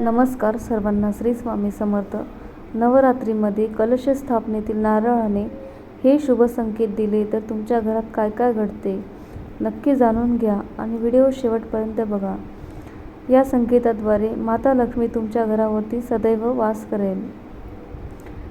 नमस्कार सर्वांना श्री स्वामी समर्थ. नवरात्रीमध्ये कलश स्थापनेतील नारळाने हे शुभ संकेत दिले तर तुमच्या घरात काय काय घडते नक्की जाणून घ्या आणि व्हिडिओ शेवटपर्यंत बघा. या संकेताद्वारे माता लक्ष्मी तुमच्या घरावरती सदैव वास करेल.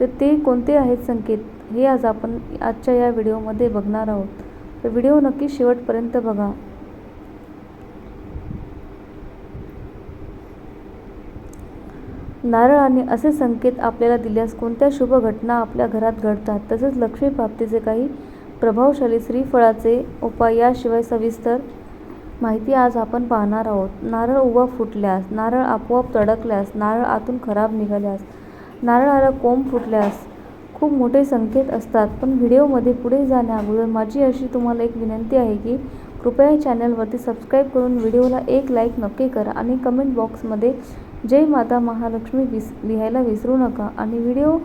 तर ते कोणते आहेत संकेत हे आज आपण आजच्या या व्हिडिओमध्ये बघणार आहोत. तर व्हिडिओ नक्की शेवटपर्यंत बघा. नारळाने असे संकेत आपल्याला दिल्यास कोणत्या शुभ घटना आपल्या घरात घडतात? तसेच लक्ष्मी प्राप्तीचे काही प्रभावशाली श्रीफळाचे उपाय याशिवाय सविस्तर माहिती आज आपण पाहणार आहोत. नारळ उभा फुटल्यास नारळ आपोआप तडकल्यास नारळ आतून खराब निघाल्यास नारळाला कोंब फुटल्यास खूप मोठे संकेत असतात. पण व्हिडिओमध्ये पुढे जाण्याअगोदर माझी अशी तुम्हाला एक विनंती आहे की कृपया चॅनलवरती सबस्क्राईब करून व्हिडिओला एक लाईक नक्की करा आणि कमेंट बॉक्समध्ये जय माता महालक्ष्मी विस लिहायला विसरू नका. आणि व्हिडिओ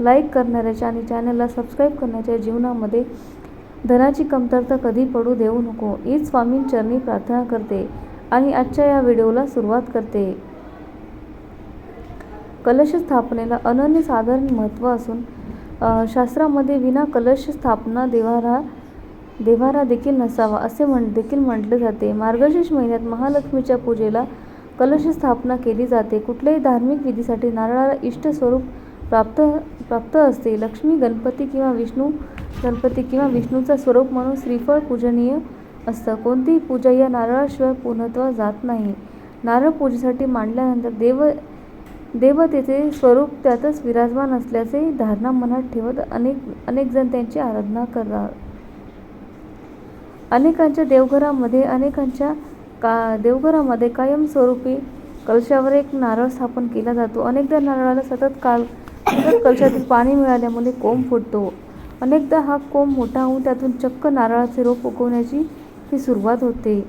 लाईक करणाऱ्याच्या आणि चॅनलला सबस्क्राईब करण्याच्या जीवनामध्ये धनाची कमतरता कधी पडू देऊ नको. हीच स्वामींचरणी प्रार्थना करते आणि आजच्या या व्हिडिओला सुरुवात करते. कलश स्थापनेला अनन्यसाधारण महत्त्व असून शास्त्रामध्ये विना कलश स्थापना देवारा देवारा देखील नसावा असे म्हण देखील म्हटले जाते. मार्गशीर्ष महिन्यात महालक्ष्मीच्या पूजेला कलश स्थापना केली जाते. कुठल्याही धार्मिक विधीसाठी नारळाला इष्ट स्वरूप प्राप्त प्राप्त असते. लक्ष्मी गणपती किंवा विष्णू गणपती किंवा विष्णूचा स्वरूप म्हणून श्रीफळ पूजनीय असतं. कोणतीही पूजा या नारळाशिवाय पूर्णत्व जात नाही. नारळ पूजेसाठी मांडल्यानंतर देव देवतेचे स्वरूप त्यातच विराजमान असल्याचे धारणा मनात ठेवत अनेक अनेक जण त्यांची आराधना करतात अनेकांच्या देवघरामध्ये अनेकांच्या का देवघरामध्ये कायमस्वरूपी कलशावर एक नारळ स्थापन केला जातो. अनेकदा नारळाला सतत काळ सतत कलशातील पाणी मिळाल्यामुळे कोंब फुटतो. अनेकदा हा कोंब मोठा होऊन त्यातून चक्क नारळाचे रोप उगवण्याची ही सुरुवात होते.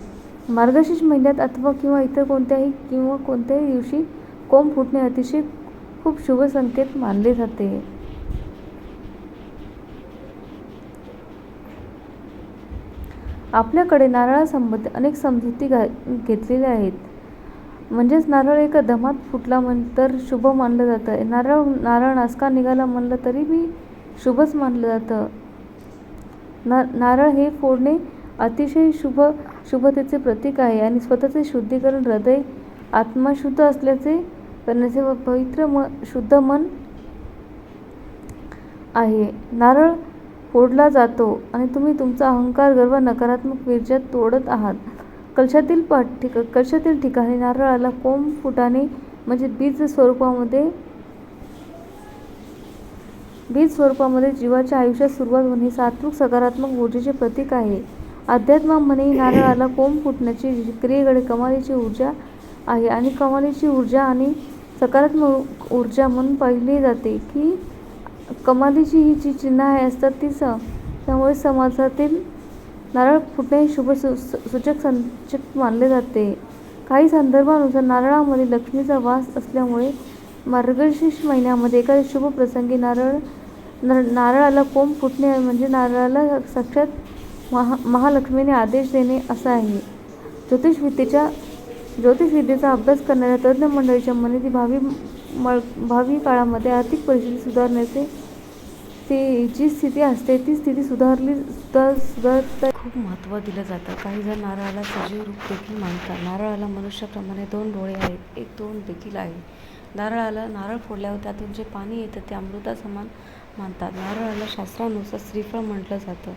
मार्गशीर्ष महिन्यात अथवा किंवा इतर कोणत्याही किंवा कोणत्याही दिवशी कोंब फुटणे अतिशय खूप शुभ संकेत मानले जाते. आपल्याकडे नारळासंबंधी अनेक समजुती घा घेतलेल्या आहेत. म्हणजेच नारळ एका दमात फुटला म्हण तर शुभ मानलं जातं. नारळ नारळ नासका निघाला म्हणलं तरी बी शुभच मानलं जातं. ना नारळ हे फोडणे अतिशय शुभ शुभतेचे प्रतीक आहे आणि स्वतःचे शुद्धीकरण हृदय आत्मा शुद्ध असल्याचे करण्याचे व पवित्र म शुद्ध मन आहे. नारळ फोडला जातो आणि तुम्ही तुमचा अहंकार गर्व नकारात्मक विर्जा तोडत आहात. कलशातील पा ठिक कलशातील ठिकाणी नारळाला कोंब फुटाने म्हणजे बीज स्वरूपामध्ये बीज स्वरूपामध्ये जीवाच्या आयुष्यात सुरुवात होणे सात्विक सकारात्मक ऊर्जेचे प्रतीक आहे. अध्यात्मामध्ये नारळाला कोंब फुटण्याची क्रियेकडे कमालीची ऊर्जा आहे आणि कमालीची ऊर्जा आणि सकारात्मक ऊर्जा म्हणून पाहिली जाते की कमालीची ही जी चिन्ह आहे असतात ती स त्यामुळे समाजातील नारळ फुटणे हे शुभ सु सूचक संचक मानले जाते. काही संदर्भानुसार नारळामध्ये लक्ष्मीचा वास असल्यामुळे मार्गशीर्ष महिन्यामध्ये एखाद्या शुभ प्रसंगी नारळ न नारळाला कोंब फुटणे म्हणजे नारळाला साक्षात महा महालक्ष्मीने आदेश देणे असा आहे. ज्योतिषविद्येच्या ज्योतिषविद्येचा अभ्यास करणाऱ्या तज्ज्ञ मंडळीच्या मने ती भावी मळ भावी काळामध्ये आर्थिक परिस्थिती सुधारण्याचे ते जी स्थिती असते ती स्थिती सुधारली सुधार सुधारता खूप महत्त्व दिलं जातं. काही जण नारळाला सजीव रूप देखील मानतात. नारळाला मनुष्याप्रमाणे दोन डोळे आहेत. एक दोन देखील आहे. नारळाला नारळ फोडल्यावर त्यातून जे पाणी येतं ते अमृतासमान मानतात. नारळाला शास्त्रानुसार श्रीफळ म्हटलं जातं.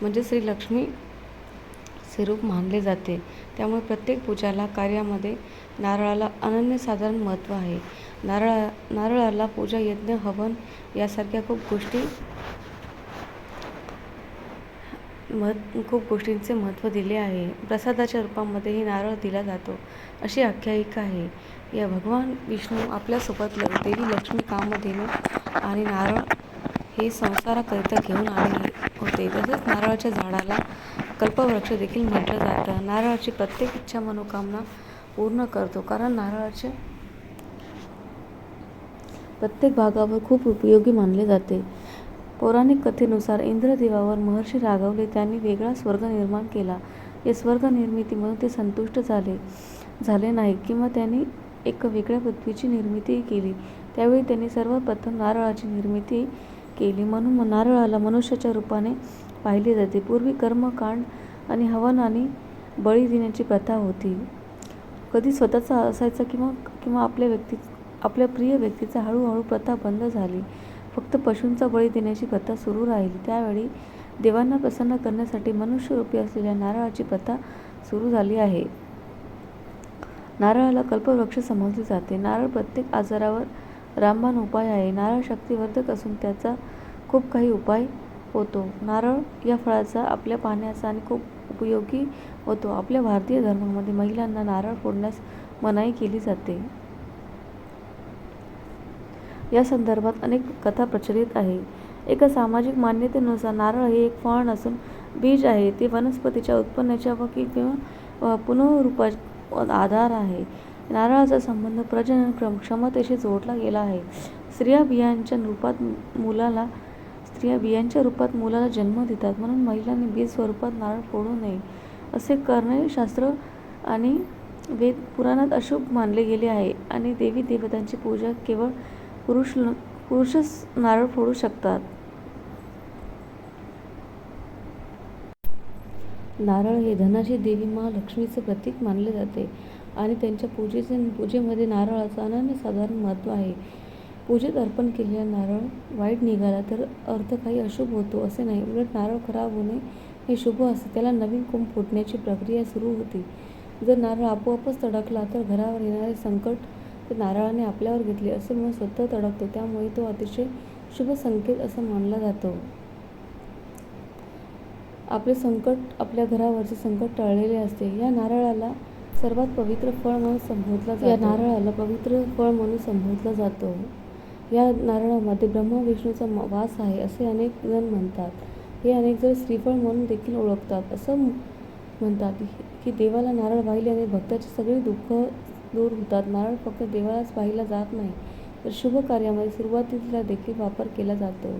म्हणजे श्री लक्ष्मी स्वरूप मानले जाते. त्यामुळे प्रत्येक पूजाला कार्यामध्ये नारळाला अनन्यसाधारण महत्त्व आहे. नारळा नारळाला पूजा यज्ञ हवन यासारख्या खूप गोष्टी महत् खूप गोष्टींचे महत्त्व दिले आहे. प्रसादाच्या रूपामध्येही नारळ दिला जातो. अशी आख्यायिका आहे. या भगवान विष्णू आपल्यासोबत देवी लक्ष्मी कामधेनू आणि नारळ हे संसाराकरिता घेऊन आले होते. तसेच नारळाच्या झाडाला कल्पवृक्ष देखील म्हटलं जातं. नारळाची प्रत्येक इच्छा मनोकामना पूर्ण करतो. कारण नारळाचे प्रत्येक भागावर खूप उपयोगी मानले जाते. पौराणिक कथेनुसार इंद्रदेवावर महर्षी रागवले त्यांनी वेगळा स्वर्ग निर्माण केला. या स्वर्ग निर्मितीमधून ते संतुष्ट झाले झाले नाही किंवा त्यांनी एक वेगळ्या पृथ्वीची निर्मिती केली. त्यावेळी त्यांनी सर्वप्रथम नारळाची निर्मिती केली म्हणून नारळाला मनुष्याच्या रूपाने पाहिले जाते. पूर्वी कर्मकांड आणि हवन आणि बळी देण्याची प्रथा होती. कधी स्वतःचा असायचा किंवा किंवा आपल्या व्यक्ती आपल्या प्रिय व्यक्तीचा हळूहळू प्रथा बंद झाली. फक्त पशूंचा बळी देण्याची प्रथा सुरू राहिली. त्यावेळी देवांना प्रसन्न करण्यासाठी मनुष्यरूपी असलेल्या नारळाची प्रथा सुरू झाली आहे. नारळाला कल्पवृक्ष समजले जाते. नारळ प्रत्येक आजारावर रामबाण उपाय आहे. नारळ शक्तिवर्धक असून त्याचा खूप काही उपाय होतो. नारळ या फळाचा आपल्या पाण्याचा आणि खूप उपयोगी होतो. आपल्या भारतीय धर्मामध्ये महिलांना नारळ फोडण्यास मनाई केली जाते. या संदर्भात अनेक कथा प्रचलित आहे. एका सामाजिक मान्यतेनुसार नारळ हे एक फळ नसून बीज आहे. ते वनस्पतीच्या उत्पन्नाच्या व किंवा पुनरुपा आधार आहे. नारळाचा संबंध प्रजनन क्रम क्षमतेशी जोडला गेला आहे. स्त्रिया बियांच्या रूपात मुलाला स्त्रिया बियांच्या रूपात मुलाला जन्म देतात. म्हणून महिलांनी बीज स्वरूपात नारळ फोडू नये असे करणे शास्त्र आणि वेद पुराणात अशुभ मानले गेले आहे. आणि देवी देवतांची पूजा केवळ पुरुष पुरुषच नारळ फोडू शकतात. नारळ हे धनाची देवी महालक्ष्मीचे प्रतीक मानले जाते आणि त्यांच्या पूजेचे पूजेमध्ये नारळाचं अनन्यसाधारण महत्त्व आहे. पूजेत अर्पण केलेला नारळ वाईट निघाला तर अर्थ काही अशुभ होतो असे नाही. उलट नारळ खराब होणे हे शुभ असते. त्याला नवीन कुंभ फुटण्याची प्रक्रिया सुरू होते. जर नारळ आपोआपच तडकला तर घरावर येणारे संकट ते नारळाने आपल्यावर घेतले असे म्हणून स्वतः तडकतो त्यामुळे तो अतिशय शुभ संकेत असं मानला जातो. आपले संकट आपल्या घरावरचे संकट टळलेले असते. या नारळाला सर्वात पवित्र फळ म्हणून संबोधला जातो. या नारळाला पवित्र फळ म्हणून संबोधला जातो. या नारळामध्ये ब्रह्मा विष्णूचा वास आहे असे अनेक जण म्हणतात. हे अनेक जण श्रीफळ म्हणून देखील ओळखतात. असं म्हणतात की देवाला नारळ वाहिल्याने भक्ताची सगळी दुःख दूर होतात. नारळ फक्त देवालाच वाहिला जात नाही तर शुभ कार्यामध्ये सुरुवातीला देखील वापर केला जातो.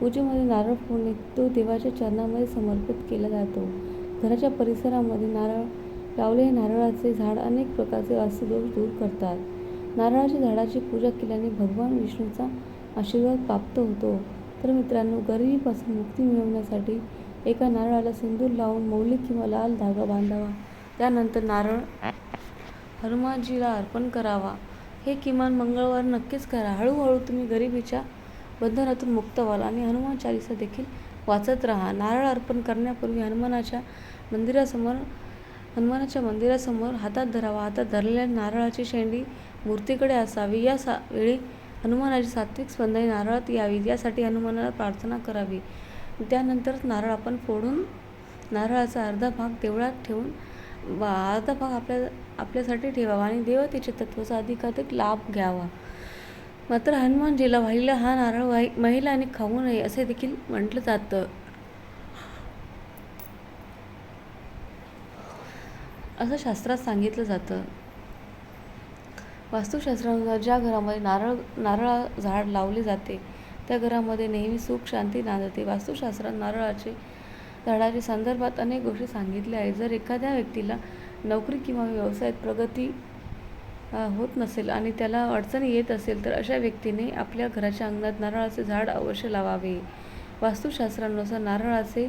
पूजेमध्ये नारळ फोडणे तो देवाच्या चरणामध्ये समर्पित केला जातो. घराच्या परिसरामध्ये नारळ लावलेले नारळाचे झाड अनेक प्रकारचे वास्तुदोष दूर करतात. नारळाच्या झाडाची पूजा केल्याने भगवान विष्णूचा आशीर्वाद प्राप्त होतो. तर मित्रांनो गरिबीपासून मुक्ती मिळवण्यासाठी एका नारळाला सिंदूर लावून मौली किंवा लाल धागा बांधावा. त्यानंतर नारळ हनुमानजीला अर्पण करावा. हे किमान मंगळवार नक्कीच करा. हळूहळू तुम्ही गरिबीच्या बंधनातून मुक्त व्हाल आणि हनुमान चालिसा देखील वाचत राहा. नारळ अर्पण करण्यापूर्वी हनुमानाच्या मंदिरासमोर हनुमानाच्या मंदिरासमोर हातात धरावा. हातात धरलेल्या नारळाची शेंडी मूर्तीकडे असावी. या सा वेळी हनुमानाची सात्विक स्पंदने नारळात यावी. यासाठी हनुमानाला प्रार्थना करावी. त्यानंतर नारळ आपण फोडून नारळाचा अर्धा भाग देवळात ठेवून वा भाग आपल्या आपल्यासाठी ठेवावा आणि देवतेचे तत्वाचा अधिकाधिक लाभ घ्यावा. मात्र हनुमानजीला व्हायला हा नारळ वाही खाऊ नये असे देखील म्हटलं जातं. असं शास्त्रात सांगितलं जातं. वास्तुशास्त्रानुसार ज्या घरामध्ये नारळ नारळ झाड लावले जाते त्या घरामध्ये नेहमी सुख शांती नांदते. वास्तुशास्त्रात नारळाचे झाडाच्या संदर्भात अनेक गोष्टी सांगितल्या आहेत. जर एखाद्या व्यक्तीला नोकरी किंवा व्यवसायात प्रगती होत नसेल आणि त्याला अडचणी येत असेल तर अशा व्यक्तीने आपल्या घराच्या अंगणात नारळाचे झाड अवश्य लावावे. वास्तुशास्त्रानुसार नारळाचे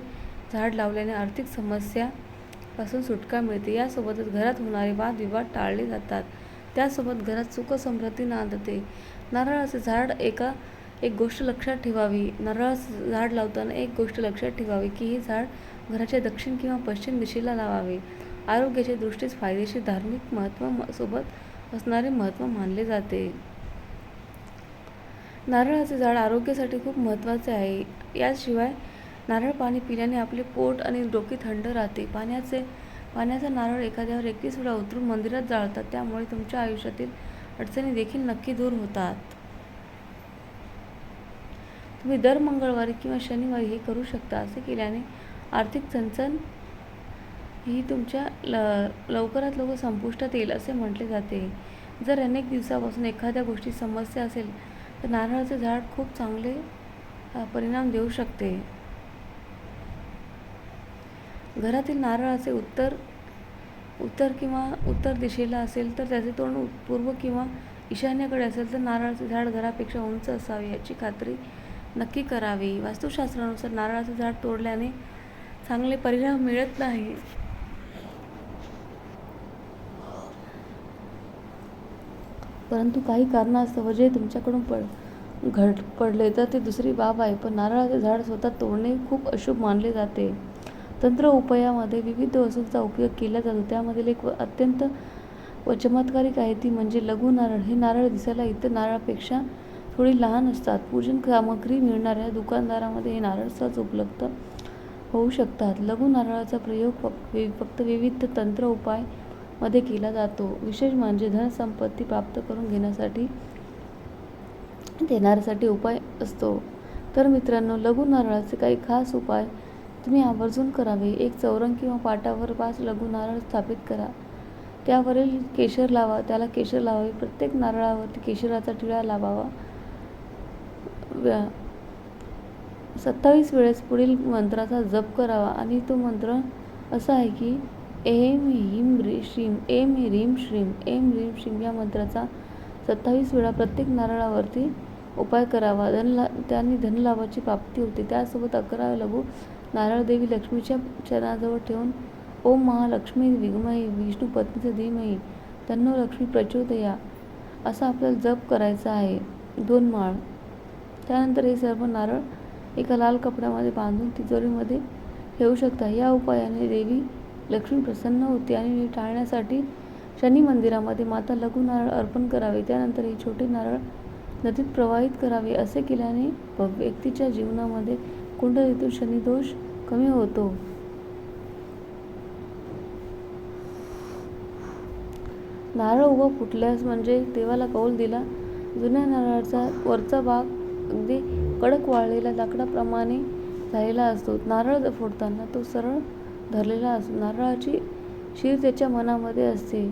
झाड लावल्याने आर्थिक समस्यापासून सुटका मिळते. यासोबतच घरात होणारे वादविवाद टाळले जातात. त्यासोबत घरात सुखसमृद्धी नांदते. नारळाचे झाड एका एक गोष्ट लक्षात ठेवावी. नारळाचं झाड लावताना एक गोष्ट लक्षात ठेवावी की हे झाड घराच्या दक्षिण किंवा पश्चिम दिशेला लावावे. आरोग्याच्या दृष्टीस फायदेशीर धार्मिक महत्त्व म- सोबत असणारे महत्त्व मानले जाते. नारळाचे झाड आरोग्यासाठी खूप महत्त्वाचे आहे. याशिवाय नारळ पाणी पिल्याने आपले पोट आणि डोके थंड राहते. पाण्याचे पाण्याचा नारळ एखाद्यावर एकवीस वेळा उतरून मंदिरात जाळतात. त्यामुळे तुमच्या आयुष्यातील अडचणी देखील नक्की दूर होतात. तुम्ही दर मंगळवारी किंवा शनिवारी हे करू शकता असे केल्याने आर्थिक चणचण ही तुमच्या ल लवकरात लवकर संपुष्टात येईल असे म्हटले जाते. जर अनेक दिवसापासून एखाद्या गोष्टी समस्या असेल तर नारळाचे झाड खूप चांगले परिणाम देऊ शकते. घरातील नारळाचे उत्तर उत्तर किंवा उत्तर दिशेला असेल तर त्याचे तोंड पूर्व किंवा ईशान्येकडे असेल तर नारळाचे झाड घरापेक्षा उंच असावे याची खात्री नक्की करावी. वास्तुशास्त्रानुसार नारळाचं झाड तोडल्याने चांगले परिणाम मिळत नाही. परंतु काही कारणास्तव जे तुमच्याकडून पड घट पडले तर ते दुसरी बाब आहे. पण नारळाचे झाड स्वतः तोडणे खूप अशुभ मानले जाते. तंत्र उपायामध्ये विविध वस्तूंचा उपयोग केला जातो. त्यामधील एक अत्यंत व चमत्कारिक आहे ती म्हणजे लघु नारळ. हे नारळ दिसायला इतर नारळापेक्षा थोडी लहान असतात. पूजन सामग्री मिळणाऱ्या दुकानदारामध्ये हे नारळ सहज उपलब्ध होऊ शकतात. लघु नारळाचा प्रयोग वि- फक्त विविध तंत्र उपायमध्ये केला जातो. विशेष म्हणजे धनसंपत्ती प्राप्त करून घेण्यासाठी देणाऱ्यासाठी उपाय असतो. तर मित्रांनो लघु नारळाचे काही खास उपाय तुम्ही आवर्जून करावे. एक चौरंग किंवा पाटावर पाच लघु नारळ स्थापित करा. त्यावरील केशर लावा. त्याला केशर लावावे. प्रत्येक नारळावरती केशराचा टिळा लावावा. व्या- सत्तावीस वेळेस पुढील मंत्राचा जप करावा. आणि तो मंत्र असा आहे की एम ह्रीम रि श्रीम एम ह्रीम श्रीम एम ह्रीम श्रीम या मंत्राचा सत्तावीस वेळा प्रत्येक नारळावरती उपाय करावा. धनला त्यांनी धनलाभाची प्राप्ती होते. त्यासोबत अकरा लघु नारळ देवी लक्ष्मीच्या चरणाजवळ ठेवून ओम महालक्ष्मी विघ्मयी विष्णू पत्नीचे धीमयी तन्नो लक्ष्मी प्रचोदया असा आपल्याला जप करायचा आहे. दोन माळ. त्यानंतर हे सर्व नारळ एका लाल कपड्यामध्ये बांधून तिजोरीमध्ये ठेवू शकता. या उपायाने देवी लक्ष्मी प्रसन्न होते आणि हे टाळण्यासाठी शनी मंदिरामध्ये माता लघु नारळ अर्पण करावे. त्यानंतर हे छोटे नारळ नदीत प्रवाहित करावे. असे केल्याने व्यक्तीच्या जीवनामध्ये कुंडलीतून शनिदोष कमी होतो. नारळ उभा फुटल्यास म्हणजे देवाला कौल दिला. जुन्या नारळाचा वरचा भाग अगदी कडक वाळलेल्या लाकडाप्रमाणे झालेला असतो. नारळ फोडताना तो सरळ धरलेला असतो नारळाची शीर त्याच्या मनामध्ये असते.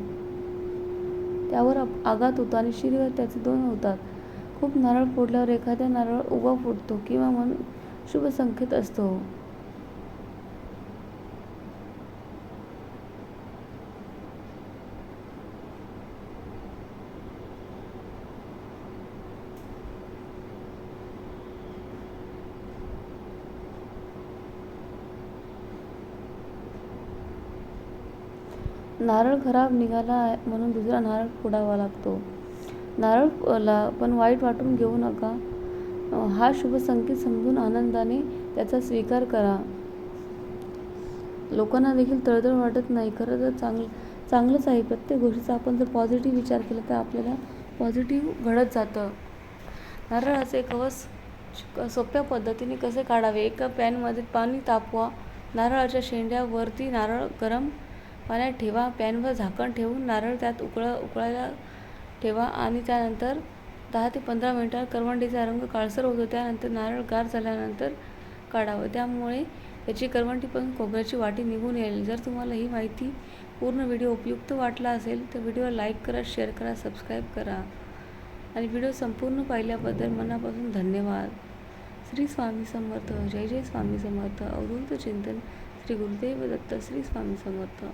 त्यावर आघात होतो आणि शिरीवर त्याचे दोन होतात. खूप नारळ फोडल्यावर एखाद्या नारळ उभा फुटतो किंवा मन शुभ संकेत असतो. नारळ खराब निघाला आहे म्हणून दुसरा नारळ फोडावा लागतो. नारळला पण वाईट वाटून घेऊ नका. हा शुभ संकेत समजून आनंदाने त्याचा स्वीकार करा. लोकांना देखील तळतळ वाटत नाही. खरं तर चांगलं चांगलंच आहे. प्रत्येक गोष्टीचा आपण जर पॉझिटिव्ह विचार केला तर आपल्याला पॉझिटिव्ह घडत जातं. नारळाचे कवच श- सोप्या पद्धतीने कसे काढावे? एका पॅनमध्ये पाणी तापवा. नारळाच्या शेंड्यावरती नारळ गरम पाण्यात ठेवा पॅनवर झाकण ठेवून नारळ त्यात उकळ उकळायला ठेवा आणि त्यानंतर दहा ते पंधरा मिनिटात करवंडीचा रंग काळसर होतो. त्यानंतर नारळ गार झाल्यानंतर काढावं. त्यामुळे त्याची करवंटीपासून खोबऱ्याची वाटी निघून येईल. जर तुम्हाला ही माहिती पूर्ण व्हिडिओ उपयुक्त वाटला असेल तर व्हिडिओला लाईक करा शेअर करा सबस्क्राईब करा. आणि व्हिडिओ संपूर्ण पाहिल्याबद्दल मनापासून धन्यवाद. श्री स्वामी समर्थ. जय जय स्वामी समर्थ. अवधूत चिंतन श्री गुरुदेव दत्त. श्री स्वामी समर्थ.